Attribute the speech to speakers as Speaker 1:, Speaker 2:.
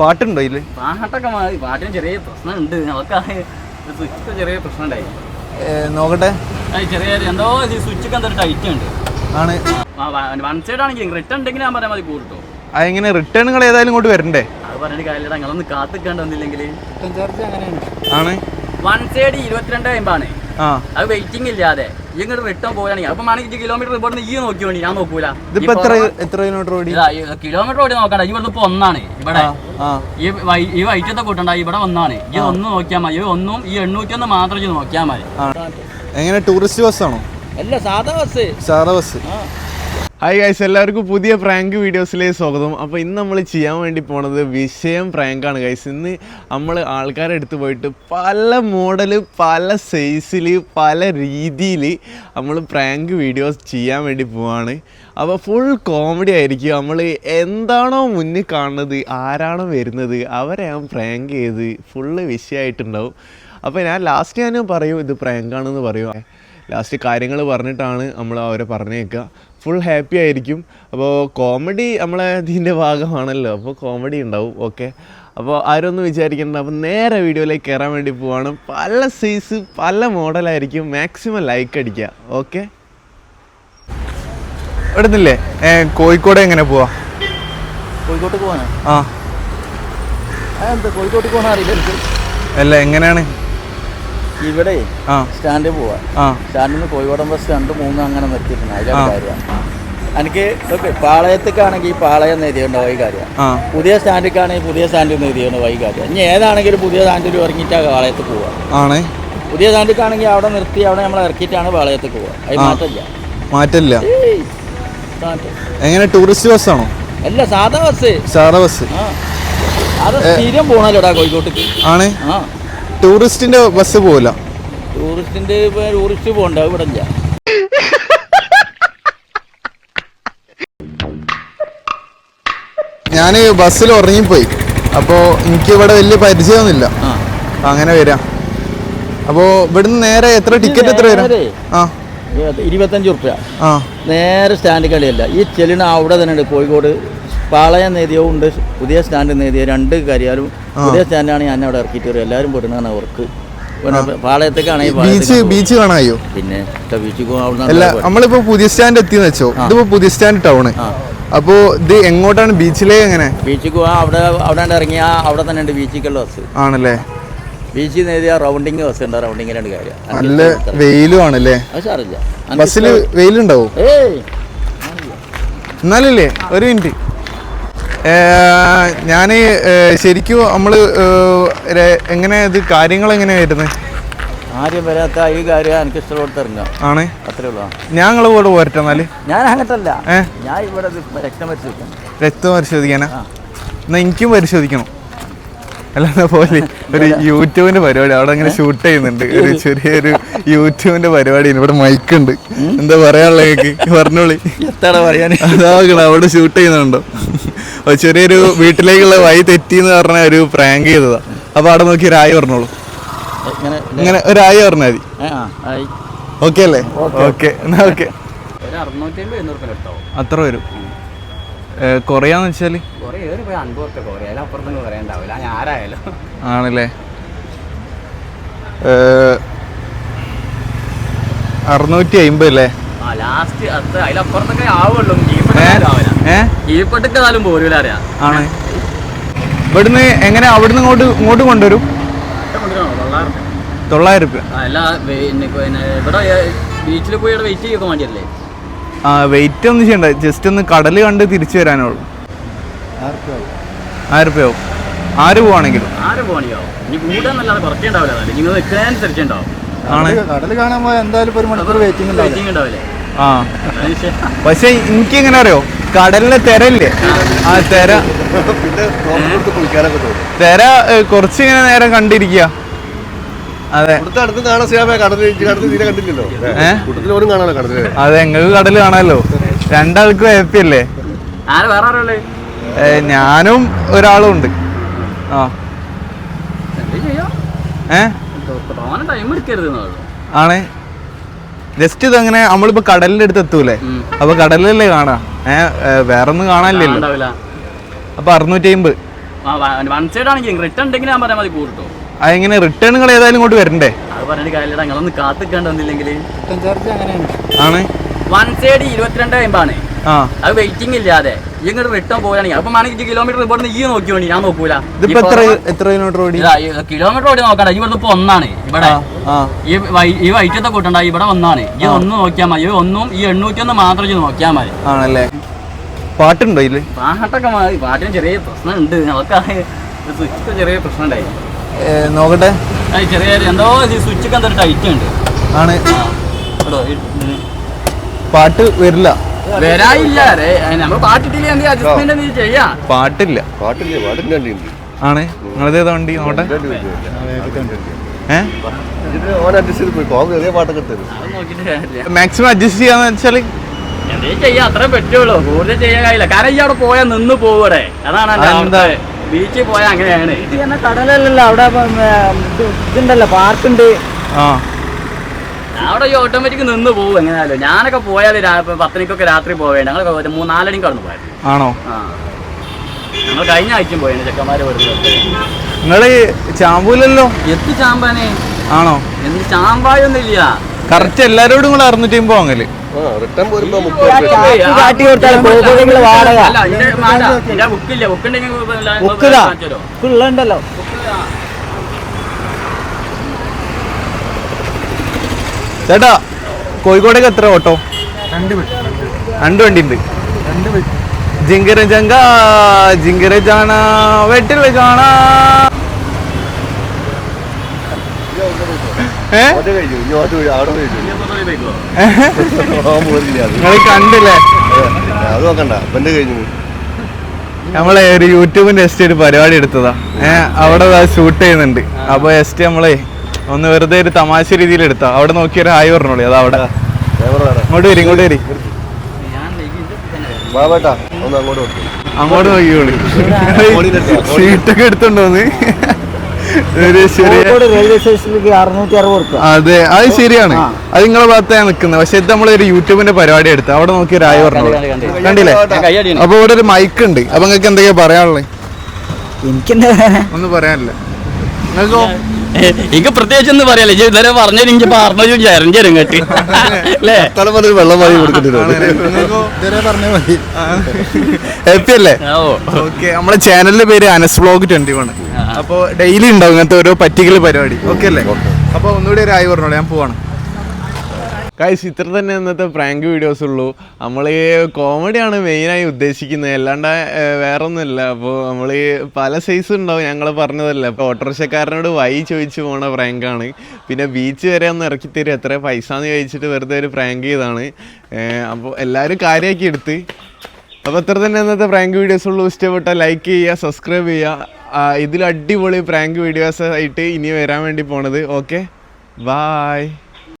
Speaker 1: പാട്ടുണ്ടോ ഇതിൽ?
Speaker 2: പാട്ടൊക്കെ മാറി. പാട്ടിന് ചെറിയ പ്രശ്നമുണ്ട്. നമുക്ക് സ്വിച്ച് ചെറിയ
Speaker 1: പ്രശ്നമുണ്ടായി. നോക്കട്ടെ.
Speaker 2: ചെറിയ എന്തോ സ്വിച്ചൊക്കെ എന്തോ ടൈറ്റ് ഉണ്ട്.
Speaker 1: ആണ്.
Speaker 2: വൺ സൈഡ് ആണെങ്കിൽ റിട്ടേൺ ഉണ്ടെങ്കിൽ ഞാൻ പറയാൻ മതി കൂട്ടോ
Speaker 1: അതെങ്ങനെ റിട്ടേണുകൾ ഏതായാലും ഇങ്ങോട്ട് വരണ്ടേ?
Speaker 2: അത് പറഞ്ഞിട്ട് കാര്യമില്ല നിങ്ങളൊന്ന് കാത്തിക്കാണ്ട് വന്നില്ലെങ്കിൽ.
Speaker 3: ചാർജ് അങ്ങനെയാണ്.
Speaker 1: ആണ്.
Speaker 2: വൺ സൈഡ് ഇരുപത്തിരണ്ട് കഴിയുമ്പോൾ
Speaker 1: ആ.
Speaker 2: അത് വെയിറ്റിംഗ് ഇല്ലാതെ. ഇങ്ങോട്ട് റിട്ടേൺ പോയാണെങ്കിൽ അപ്പൊ ആണെങ്കിൽ കിലോമീറ്റർ ഇവിടെ ഈ നോക്കി വേണ്ടി ഞാൻ നോക്കൂല.
Speaker 1: ഇതിപ്പോ എത്ര എത്ര കിലോമീറ്റർ ഓടി?
Speaker 2: കിലോമീറ്റർ ഓടി നോക്കണ്ട. ഇവിടുന്ന് ഇപ്പൊ ഒന്നാണ്. ഇവിടെ ഈ വൈ- ഈ വൈറ്റത്തെ കൂട്ടണ്ട. ഇവിടെ ഒന്നാണ്. ഈ ഒന്ന് നോക്കിയാൽ മതി. ഒന്നും ഈ എണ്ണൂറ്റി ഒന്ന് മാത്രം നോക്കിയാൽ മതി.
Speaker 1: എങ്ങനെ ടൂറിസ്റ്റ് ബസ്സാണോ
Speaker 2: അല്ല സാധാ ബസ്
Speaker 1: സാധാ ബസ് ഹായ് ഗൈസ് എല്ലാവർക്കും പുതിയ പ്രാങ്ക് വീഡിയോസിലേക്ക് സ്വാഗതം. അപ്പോൾ ഇന്ന് നമ്മൾ ചെയ്യാൻ വേണ്ടി പോണത് വിഷയം പ്രാങ്കാണ് ഗൈസ് ഇന്ന് നമ്മൾ ആൾക്കാരെ എടുത്ത് പോയിട്ട് പല മോഡൽ പല സൈസിൽ പല രീതിയിൽ നമ്മൾ പ്രാങ്ക് വീഡിയോസ് ചെയ്യാൻ വേണ്ടി പോവാണ്. അപ്പോൾ ഫുൾ കോമഡി ആയിരിക്കും. നമ്മൾ എന്താണോ മുന്നിൽ കാണുന്നത് ആരാണോ വരുന്നത് അവരെ ഞാൻ പ്രാങ്ക് ചെയ്ത് ഫുള്ള് വിഷയമായിട്ടുണ്ടാവും. അപ്പോൾ ഞാൻ ലാസ്റ്റ് ഞാൻ പറയും ഇത് പ്രാങ്കാണെന്ന് പറയും. ലാസ്റ്റ് കാര്യങ്ങൾ പറഞ്ഞിട്ടാണ് നമ്മൾ അവരെ പറഞ്ഞേക്കുക. ഫുൾ ഹാപ്പി ആയിരിക്കും. അപ്പോൾ കോമഡി നമ്മളെ ഇതിന്റെ ഭാഗമാണല്ലോ. അപ്പോൾ കോമഡി ഉണ്ടാവും. ഓക്കെ അപ്പോൾ ആരൊന്നും ഒന്നും വിചാരിക്കേണ്ട. അപ്പോൾ നേരെ വീഡിയോയിലേക്ക് കയറാൻ വേണ്ടി പോവാണ്. പല സൈസ് പല മോഡലായിരിക്കും മാക്സിമം ലൈക്ക് അടിക്കുക. ഓക്കെ എടുത്തില്ലേ? കോഴിക്കോട് എങ്ങനെ പോവാ?
Speaker 3: കോഴിക്കോട്ട് പോവാനാ?
Speaker 1: ആ.
Speaker 3: എന്താ കോഴിക്കോട്ട് പോകാൻ അറിയില്ല
Speaker 1: അല്ല എങ്ങനെയാണ്?
Speaker 3: ഇവിടെ സ്റ്റാൻഡിൽ പോവാ. സ്റ്റാൻഡിൽ നിന്ന് കോഴിക്കോടൻ ബസ് രണ്ട് മൂന്ന് അങ്ങനെ നിർത്തിയിട്ടുണ്ട്.
Speaker 1: അതിലെ
Speaker 3: അതിലാണ് കാര്യം. എനിക്ക് ഓക്കെ പാളയത്തേക്കാണെങ്കിൽ പാളയം നേരിയുണ്ടാവും ഈ കാര്യം.
Speaker 1: ആ.
Speaker 3: പുതിയ സ്റ്റാൻഡിലേക്കാണെങ്കിൽ പുതിയ സ്റ്റാൻഡിൽ നിന്ന് എഴുതിയുണ്ട് കാര്യം. ഇനി ഏതാണെങ്കിലും പുതിയ സ്റ്റാൻഡിൽ ഇറങ്ങിയിട്ടാ പാളയത്ത് പോവാ.
Speaker 1: ആണേ.
Speaker 3: പുതിയ സ്റ്റാൻഡിലേക്കാണെങ്കിൽ അവിടെ നിർത്തി അവിടെ നമ്മൾ ഇറക്കിയിട്ടാണ് പാളയത്ത് പോവാ. അത്. മാറ്റമില്ല.
Speaker 1: മാറ്റമില്ല. എങ്ങനെ ടൂറിസ്റ്റ് ബസ്സാണോ
Speaker 3: അല്ല സാധാ ബസ്.
Speaker 1: സാധാ ബസ്.
Speaker 3: അത് സ്ഥിരം പോണല്ലോടാ കോഴിക്കോട്ടേക്ക്.
Speaker 1: ആണേ.
Speaker 3: ആ.
Speaker 1: ടൂറിസ്റ്റിന്റെ ബസ് പോവില്ല.
Speaker 3: ടൂറിസ്റ്റിന്റെ ടൂറിസ്റ്റ് പോകണ്ട ഇവിടെ ഇല്ല.
Speaker 1: ഞാൻ ബസ്സിൽ ഉറങ്ങിപ്പോയി. അപ്പോൾ എനിക്ക് ഇവിടെ വലിയ പരിചയമൊന്നുമില്ല.
Speaker 3: ആ.
Speaker 1: അങ്ങനെ വരാം. അപ്പോൾ ഇവിടുന്ന് നേരെ എത്ര ടിക്കറ്റ് എത്ര വരാം? ആ.
Speaker 3: ഇരുപത്തഞ്ച് റുപ്യ
Speaker 1: ആ.
Speaker 3: നേരെ സ്റ്റാൻഡ് കളിയല്ല. ഈ ചെലിന അവിടെ തന്നെ ഉണ്ട് കോഴിക്കോട് പാളയം നേതിയവും ഉണ്ട്. പുതിയ സ്റ്റാൻഡ് നേതിയ രണ്ട് കാര്യാലും പുതിയ സ്റ്റാൻഡാണ് ഞാൻ അവിടെ ഇറക്കിയിട്ട് വരും എല്ലാവരും പൊരുന്നാണ് അവർക്ക്.
Speaker 1: ബീച്ച് ബീച്ച് കാണായോ?
Speaker 3: പിന്നെ
Speaker 1: അല്ല നമ്മളിപ്പോ പുതിയ സ്റ്റാൻഡ് എത്തിന്ന് വെച്ചോ? ഇതിപ്പോ പുതിയ സ്റ്റാൻഡ്
Speaker 3: ടൗൺ
Speaker 1: അപ്പോ ഇത് എങ്ങോട്ടാണ്? ബീച്ചിലേക്ക് എങ്ങനെ?
Speaker 3: ബീച്ചിൽ പോവാ. അവിടെ അവിടെ ഇറങ്ങിയ അവിടെ തന്നെ ഉണ്ട് ബീച്ചിക്കുള്ള ബസ്.
Speaker 1: ആണല്ലേ?
Speaker 3: ബീച്ചിൽ നേരിയ റൗണ്ടിങ് ബസ് ഉണ്ട്. രണ്ട് കാര്യം.
Speaker 1: നല്ല വെയിലും ആണല്ലേ? ബസ്സിൽ വെയിലുണ്ടാവും? എന്നാലല്ലേ? ഒരു മിനിറ്റ്. ഞാൻ ശരിക്കും നമ്മൾ എങ്ങനെ ഇത് കാര്യങ്ങൾ എങ്ങനെയായിരുന്നു
Speaker 3: ആരും വരാത്ത ഈ കാര്യം എനിക്ക് ഇഷ്ടപ്പെടുത്ത് ഇറങ്ങാം
Speaker 1: ആണ്.
Speaker 3: അത്രേ ഉള്ളൂ.
Speaker 1: ഞങ്ങൾ കൂടെ പോരട്ടെ എന്നാൽ?
Speaker 3: ഞാൻ അങ്ങനത്തല്ല. ഞാൻ ഇവിടെ രക്തം പരിശോധിക്കാം
Speaker 1: രക്തം പരിശോധിക്കാനാ. എന്നാ എനിക്കും പരിശോധിക്കണം. അല്ലാതെ പോലെ ഒരു യൂട്യൂബിന്റെ പരിപാടി അവിടെ അങ്ങനെ ഷൂട്ട് ചെയ്യുന്നുണ്ട്. ഒരു ചെറിയൊരു യൂട്യൂബിന്റെ പരിപാടി ഇവിടെ മൈക്ക് ഉണ്ട്. എന്താ പറയാനുള്ള പറഞ്ഞോളി.
Speaker 3: എത്ര പറയാൻ
Speaker 1: അതാകണം അവിടെ ഷൂട്ട് ചെയ്യുന്നുണ്ടോ? ചെറിയൊരു വീട്ടിലേക്കുള്ള വഴി തെറ്റിന്ന് പറഞ്ഞ ഒരു പ്രാങ്ക് ചെയ്തതാ. അപ്പൊ അവിടെ നോക്കി ഒരു ആയി പറഞ്ഞോളൂ
Speaker 3: ഇങ്ങനെ
Speaker 1: ഒരു ആയി പറഞ്ഞാൽ മതി ഓക്കെ അല്ലേ? ഓക്കെ എന്നാ ഓക്കെ അത്ര വരും. കൊറിയാന്ന്
Speaker 2: വെച്ചാൽ?
Speaker 1: ആണല്ലേ? അറുന്നൂറ്റി അമ്പത് അല്ലേ?
Speaker 2: ലാസ്റ്റ് അതിലപ്പുറത്തൊക്കെ ആവുള്ളൂ. പോരൂല അറിയാം.
Speaker 1: ആണ്. ഇവിടുന്ന് എങ്ങനെ അവിടുന്ന് ഇങ്ങോട്ട് ഇങ്ങോട്ട് കൊണ്ടുവരും? തൊള്ളായിരം രൂപ
Speaker 2: അല്ല പിന്നെ പിന്നെ ഇവിടെ ബീച്ചിൽ പോയി വെയിറ്റ് ചെയ്യൊക്കെ വേണ്ടിയല്ലേ?
Speaker 1: ആ വെയിറ്റ് ഒന്നും ചെയ്യണ്ട. ജസ്റ്റ് ഒന്ന് കടൽ കണ്ട് തിരിച്ചു വരാനുള്ളൂ. ആയിരം രൂപയോ ആര് പോവാണെങ്കിലും.
Speaker 2: ആര് പോവാണെങ്കിലോ? ഇനി കൂടാന്നല്ലാതെ കുറച്ചേ ഉണ്ടാവില്ല. നിങ്ങൾ നിൽക്കുന്നതിനനുസരിച്ച് ഉണ്ടാവും.
Speaker 1: ആണ്.
Speaker 3: കടൽ കാണാൻ പോയാൽ എന്തായാലും ഒരു മണിക്കൂർ വെയിറ്റിംഗ്
Speaker 2: വെയിറ്റിംഗ് ഉണ്ടാവില്ലേ.
Speaker 1: ആ. പക്ഷെ എനിക്ക് എങ്ങനെ അറിയോ? കടലിലെ തിരയില്ലേ? ആ തിര. തിര കുറച്ച് ഇങ്ങനെ നേരം കണ്ടിരിക്കുക അതെ.
Speaker 4: അതെ സിയാമ കടൽ കടൽ തീരെ കണ്ടില്ലല്ലോ.
Speaker 1: ഏ?
Speaker 4: പോലും കാണാലോ
Speaker 1: നിങ്ങൾക്ക് രണ്ടാൾക്കും ഹാപ്പി അല്ലേ ഞാനും ഒരാളും ഉണ്ട്. ആ.
Speaker 2: എന്ത് ടൈം എടുക്കരുത്
Speaker 1: ആണ്. ജസ്റ്റ് ഇതങ്ങനെ നമ്മളിപ്പോ കടലിന്റെ അടുത്ത് എത്തൂലേ. അപ്പൊ കടലിലല്ലേ കാണാ? ഏഹ് വേറെ ഒന്നും കാണാനില്ലല്ലോ. അപ്പൊ അറുന്നൂറ്റി അമ്പത്
Speaker 2: വൺ സൈഡ് ആണെങ്കിൽ റിട്ടേൺ ഉണ്ടെങ്കിൽ ഞാൻ പറയാൻ മതി കൂട്ടോ.
Speaker 1: അതെങ്ങനെ റിട്ടേണുകൾ ഏതായാലും ഇങ്ങോട്ട് വരണ്ടേ?
Speaker 2: അത് പറഞ്ഞിട്ട് കാര്യമില്ല. നിങ്ങളൊന്ന് കാത്തിക്കേണ്ട വന്നില്ലെങ്കിൽ.
Speaker 1: ആണ്.
Speaker 2: വൺ സൈഡ് ഇരുപത്തിരണ്ട് അമ്പതാണ്.
Speaker 1: ആ.
Speaker 2: അത് വെയിറ്റിംഗ് ഇല്ലാതെ. ഇങ്ങോട്ട് റിട്ടേൺ പോയാണെങ്കിൽ അപ്പൊ വേണമെങ്കിൽ കിലോമീറ്റർ ഇവിടെ ഈ നോക്കിയോണ്ടി ഞാൻ നോക്കൂല.
Speaker 1: ഇതിപ്പോ എത്ര എത്ര കിലോമീറ്റർ ഓടി?
Speaker 2: കിലോമീറ്റർ ഓടി നോക്കണ്ട. ഇവിടുന്ന് ഇപ്പൊ ഒന്നാണ്. ഇവിടെ. ഈ ഈ വൈറ്റത്തെ കൂട്ടണ്ട ഇവിടെ ഒന്നാണ് ഈ ഒന്ന് നോക്കിയാൽ മതി. ഒന്നും ഈ എണ്ണൂറ്റി ഒന്ന് മാത്രം നോക്കിയാൽ മതി.
Speaker 1: ആണല്ലേ? പാട്ടുണ്ടോ ഇതിൽ
Speaker 2: പാട്ടൊക്കെ മതി. പാട്ടിന് ചെറിയ പ്രശ്നമുണ്ട്. നമുക്ക് സ്വിച്ച് ചെറിയ പ്രശ്നം ഉണ്ടായി
Speaker 1: നോക്കട്ടെ.
Speaker 2: ചെറിയ എന്തോ സ്വിച്ചൊക്കെ എന്തോ ടൈറ്റ് ഉണ്ട്.
Speaker 1: ആണ്. പാട്ട് വരില്ല.
Speaker 2: വരായില്ല. നമ്മൾ പാട്ടിട്ടില്ല എന്തെങ്കിലും അഡ്ജസ്റ്റ്മെന്റ് എന്തെങ്കിലും ചെയ്യാം?
Speaker 1: പാട്ടില്ല.
Speaker 4: പാട്ടില്ലേ പാട്ടിന്റെ വണ്ടിയുണ്ട്.
Speaker 1: ആണ്. നിങ്ങളതേതാ വണ്ടി? നോട്ടെ. മാക്സിമം അഡ്ജസ്റ്റ് ചെയ്യാന്ന് വെച്ചാൽ?
Speaker 2: എന്തേലും ചെയ്യാം? അത്രേ പറ്റുള്ളൂ. കൂടുതൽ ചെയ്യാൻ കഴിയില്ല. കാരണം ഈ അവിടെ പോയാൽ നിന്ന് പോവടെ അതാണ്. ബീച്ചിൽ പോയാൽ അങ്ങനെയാണ്.
Speaker 3: കടലല്ലല്ലോ അവിടെ ഇതുണ്ടല്ലോ. പാർക്കുണ്ട്.
Speaker 1: ആ.
Speaker 2: അവിടെ ഈ ഓട്ടോമാറ്റിക് നിന്ന് പോകും എങ്ങനെയാലോ ഞാനൊക്കെ പോയാൽ പത്തനിക്കൊക്കെ രാത്രി പോവേണ്ട ഞങ്ങൾ ഒരു അവിടെ കടന്നു പോയത്
Speaker 1: ആണോ?
Speaker 2: ഞങ്ങൾ കഴിഞ്ഞ ആഴ്ച പോയത് ചെക്കന്മാര് വരുന്നത്
Speaker 1: നിങ്ങൾ ചാമ്പൂലല്ലോ?
Speaker 2: എത്തി ചാമ്പാനെ?
Speaker 1: ആണോ?
Speaker 2: എന്ത് ചാമ്പായൊന്നും ഇല്ല
Speaker 1: കറക്റ്റ് എല്ലാരോടും കൂടെ അറുന്നൂറ്റി അമ്പത്
Speaker 4: വാങ്ങൽ. ബുക്കുണ്ടെങ്കിൽ പോരുമ്പോ മുപ്പത്
Speaker 3: ആ,
Speaker 4: രൂപ
Speaker 3: കാറ്റ് കാട്ടി കൊടുത്താൽ കോഴിക്കോട് വാടക
Speaker 2: അല്ല ഇതിന്റെ മാല, ഇതിന്റെ ബുക്കില്ല ബുക്കുണ്ടെങ്കിൽ
Speaker 3: ബുക്കിലാ ഉള്ളണ്ടല്ലോ
Speaker 1: ചേട്ടാ കോഴിക്കോടേക്ക് എത്ര ഓട്ടോ? രണ്ട് വണ്ടി ഉണ്ട് ജിങ്കര ജങ്ക ജിങ്കര ജാണ വെട്ടിൽ കാണ. കണ്ടില്ലേ? നമ്മളെ ഒരു യൂട്യൂബിന്റെ എസ്റ്റി ഒരു പരിപാടി എടുത്തതാ. ഏഹ് അവിടെ ഷൂട്ട് ചെയ്യുന്നുണ്ട്. അപ്പൊ എസ്റ്റി നമ്മളെ ഒന്ന് വെറുതെ ഒരു തമാശ രീതിയിൽ എടുത്താ. അവിടെ നോക്കിയൊരു ഹായ് പറഞ്ഞോളൂ. അതാ അവിടെ. ഇങ്ങോട്ട് വരി ഇങ്ങോട്ട് വരി.
Speaker 4: അങ്ങോട്ട് ഫോണിന്റെ
Speaker 1: സീറ്റൊക്കെ എടുത്തോണ്ടോന്ന് ഒരു അതെ അത് ശരിയാണ്. അത് നിങ്ങളെ ഭാഗത്താണ് നിക്കുന്നത് പക്ഷെ ഇത് നമ്മളൊരു യൂട്യൂബിന്റെ പരിപാടി എടുത്ത്. അവിടെ നോക്കി ഒരു ആയി
Speaker 2: കണ്ടു.
Speaker 1: കണ്ടില്ലേ? അപ്പൊ ഇവിടെ ഒരു മൈക്ക് ഉണ്ട്. അപ്പൊ നിങ്ങൾക്ക് എന്തൊക്കെയാ പറയാനുള്ളത്
Speaker 3: എനിക്കെന്താ
Speaker 1: ഒന്നും പറയാനില്ല. നിങ്ങൾക്കോ?
Speaker 2: എനിക്ക് പ്രത്യേകിച്ച് ഒന്നും പറയാലേ ഇതുവരെ പറഞ്ഞു എനിക്ക് പറഞ്ഞു ചരഞ്ചരും കേട്ട് അല്ലേ?
Speaker 4: തല പോലെ ഒരു വെള്ളം വാങ്ങി കൊടുക്കേണ്ടി
Speaker 1: ഹാപ്പി അല്ലേ?
Speaker 2: ഓ.
Speaker 1: ഓക്കെ നമ്മളെ ചാനലിന്റെ പേര് അനസ് ബ്ലോഗ് ട്വന്റി വൺ അപ്പൊ ഡെയിലി ഉണ്ടാവും ഇങ്ങനത്തെ ഓരോ പറ്റിക്കൽ പരിപാടി. ഓക്കെ അല്ലേ? അപ്പൊ ഒന്നുകൂടി ഒരു ആയി പറഞ്ഞോളൂ ഞാൻ പോവാണ്. കായ്സ് ഇത്ര തന്നെ ഇന്നത്തെ പ്രാങ്ക് വീഡിയോസ് ഉള്ളൂ. നമ്മൾ കോമഡിയാണ് മെയിനായി ഉദ്ദേശിക്കുന്നത്. അല്ലാണ്ട് വേറൊന്നുമില്ല. അപ്പോൾ നമ്മൾ പല സൈസ് ഉണ്ടാവും ഞങ്ങൾ പറഞ്ഞതല്ല. അപ്പോൾ ഓട്ടോറിക്ഷക്കാരനോട് വൈ ചോദിച്ചു പോണ പ്രാങ്കാണ് പിന്നെ ബീച്ച് വരെ ഒന്ന് ഇറക്കി തരും. എത്ര പൈസ എന്ന് ചോദിച്ചിട്ട് വെറുതെ ഒരു പ്രാങ്ക് ചെയ്താണ് അപ്പോൾ എല്ലാവരും കാര്യമാക്കി എടുത്ത്. അപ്പോൾ ഇത്ര തന്നെ ഇന്നത്തെ പ്രാങ്ക് വീഡിയോസ് ഉള്ളൂ. ഇഷ്ടപ്പെട്ടാൽ ലൈക്ക് ചെയ്യുക സബ്സ്ക്രൈബ് ചെയ്യുക. ഇതിൽ അടിപൊളി പ്രാങ്ക് വീഡിയോസ് ആയിട്ട് ഇനി വരാൻ വേണ്ടി പോണത്. Okay bye